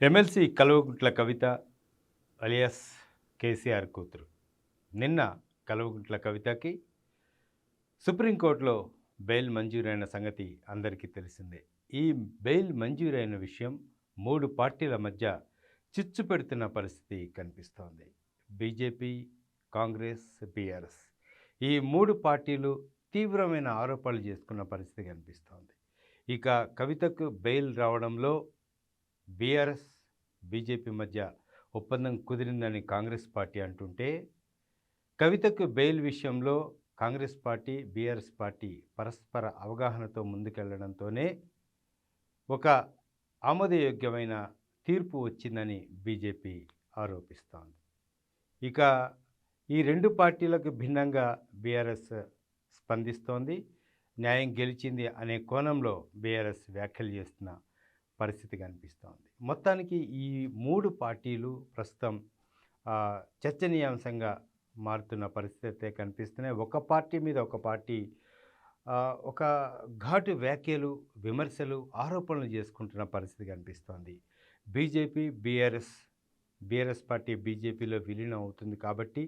MLC Kalvakuntla Kavitha alias KCR కూతురు. నిన్న కల్వకుంట్ల కవితకి సుప్రీంకోర్టులో బెయిల్ మంజూరైన సంగతి అందరికీ తెలిసిందే. ఈ బెయిల్ మంజూరైన విషయం మూడు పార్టీల మధ్య చిచ్చు పెడుతున్న పరిస్థితి కనిపిస్తోంది. బీజేపీ కాంగ్రెస్ బీఆర్ఎస్ ఈ మూడు పార్టీలు తీవ్రమైన ఆరోపణలు చేసుకున్న పరిస్థితి కనిపిస్తోంది. ఇక కవితకు బెయిల్ రావడంలో బీఆర్ఎస్ బీజేపీ మధ్య ఒప్పందం కుదిరిందని కాంగ్రెస్ పార్టీ అంటుంటే కవితకు బెయిల్ విషయంలో కాంగ్రెస్ పార్టీ బీఆర్ఎస్ పార్టీ పరస్పర అవగాహనతో ముందుకెళ్ళడంతోనే ఒక ఆమోదయోగ్యమైన తీర్పు వచ్చిందని బీజేపీ ఆరోపిస్తోంది. ఇక ఈ రెండు పార్టీలకు భిన్నంగా బీఆర్ఎస్ స్పందిస్తోంది. న్యాయం గెలిచింది అనే కోణంలో బీఆర్ఎస్ వ్యాఖ్యలు చేస్తున్న పరిస్థితి కనిపిస్తోంది. మొత్తానికి ఈ మూడు పార్టీలు ప్రస్తుతం చర్చనీయాంశంగా మారుతున్న పరిస్థితి అయితే కనిపిస్తున్నాయి. ఒక పార్టీ మీద ఒక పార్టీ ఒక ఘాటు వ్యాఖ్యలు విమర్శలు ఆరోపణలు చేసుకుంటున్న పరిస్థితి కనిపిస్తోంది. బీజేపీ బీఆర్ఎస్ బీఆర్ఎస్ పార్టీ బీజేపీలో విలీనం అవుతుంది కాబట్టి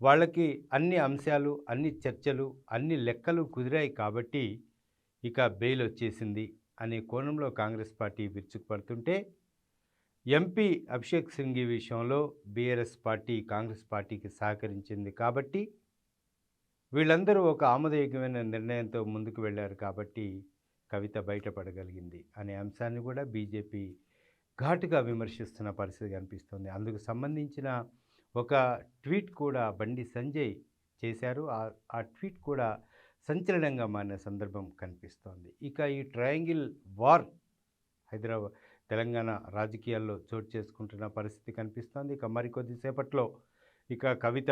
వాళ్ళకి అన్ని అంశాలు అన్ని చర్చలు అన్ని లెక్కలు కుదిరాయి కాబట్టి ఇక బెయిల్ వచ్చేసింది. అనే కోణంలో కాంగ్రెస్ పార్టీ విరుచుకుపడుతుంటే ఎంపీ అభిషేక్ సింఘి విషయంలో బీఆర్ఎస్ పార్టీ కాంగ్రెస్ పార్టీకి సహకరించింది కాబట్టి వీళ్ళందరూ ఒక ఆమోదయోగ్యమైన నిర్ణయంతో ముందుకు వెళ్ళారు కాబట్టి కవిత బయటపడగలిగింది అనే అంశాన్ని కూడా బీజేపీ ఘాటుగా విమర్శిస్తున్న పరిస్థితి కనిపిస్తుంది. అందుకు సంబంధించిన ఒక ట్వీట్ కూడా బండి సంజయ్ చేశారు. ఆ- ఆ ట్వీట్ కూడా సంచలనంగా మారిన సందర్భం కనిపిస్తోంది. ఇక ఈ ట్రయాంగిల్ వార్ హైదరాబాద్ తెలంగాణ రాజకీయాల్లో చోటు చేసుకుంటున్న పరిస్థితి కనిపిస్తోంది. ఇక మరికొద్దిసేపట్లో ఇక కవిత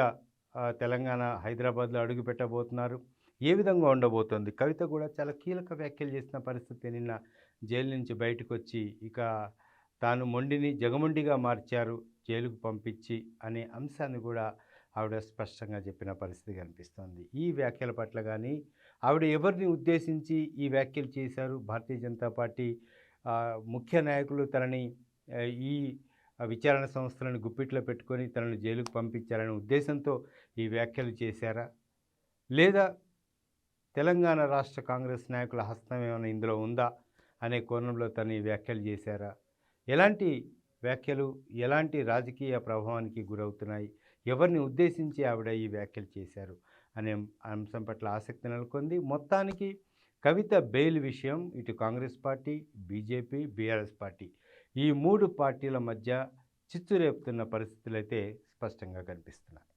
తెలంగాణ హైదరాబాద్లో అడుగుపెట్టబోతున్నారు ఏ విధంగా ఉండబోతోంది? కవిత కూడా చాలా కీలక వ్యాఖ్యలు చేసిన పరిస్థితి. నిన్న జైలు నుంచి బయటకు వచ్చి ఇక తాను మొండిని జగమొండిగా మార్చారు జైలుకు పంపించి అనే అంశాన్ని కూడా ఆవిడ స్పష్టంగా చెప్పిన పరిస్థితి కనిపిస్తోంది. ఈ వ్యాఖ్యల పట్ల కానీ ఆవిడ ఎవరిని ఉద్దేశించి ఈ వ్యాఖ్యలు చేశారు? భారతీయ జనతా పార్టీ ముఖ్య నాయకులు తనని ఈ విచారణ సంస్థలను గుప్పిట్లో పెట్టుకొని తనను జైలుకు పంపించాలనే ఉద్దేశంతో ఈ వ్యాఖ్యలు చేశారా? లేదా తెలంగాణ రాష్ట్ర కాంగ్రెస్ నాయకుల హస్తం ఏమైనా ఇందులో ఉందా అనే కోణంలో తను ఈ వ్యాఖ్యలు చేశారా? ఎలాంటి వ్యాఖ్యలు ఎలాంటి రాజకీయ ప్రభావానికి గురవుతున్నాయి? ఎవరిని ఉద్దేశించి ఆవిడ ఈ వ్యాఖ్యలు చేశారు? అనే అంశం పట్ల ఆసక్తి నెలకొంది. మొత్తానికి కవిత బెయిల్ విషయం ఇటు Congress party BJP BRS party ఈ మూడు పార్టీల మధ్య చిచ్చు రేపుతున్న పరిస్థితులు అయితే స్పష్టంగా కనిపిస్తున్నాయి.